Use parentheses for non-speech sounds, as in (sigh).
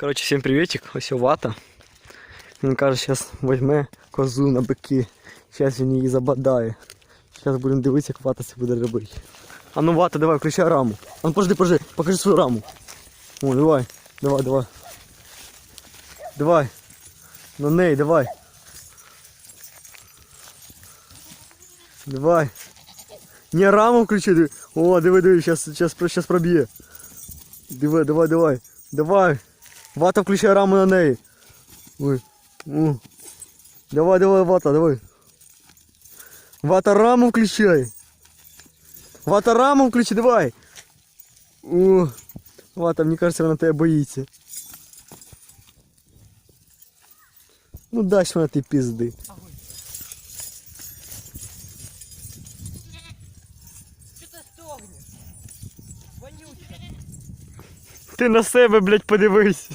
Коротше, всім привітик, (laughs) ось вата. Він каже, зараз візьме козу на бики. Зараз він її забадає. Зараз будемо дивитися, як вата це буде робити. А ну вата, давай, включай раму. А ну подожди, подожди, покажи свою раму. О, давай, давай, давай. Давай. На неї, давай. Давай. Не, раму включи. диви. О, диви, диви, сейчас, сейчас, сейчас проб'є. Диви, давай, давай. Давай. Вата включай раму на неї. Ой. О. Давай, давай, вата, давай. Вата раму включай. Вата раму включи, давай. О. Вата, мені кажется, вона тебе боїться. Ну дасть вона ти пізди. Ти на себе, блядь, подивись.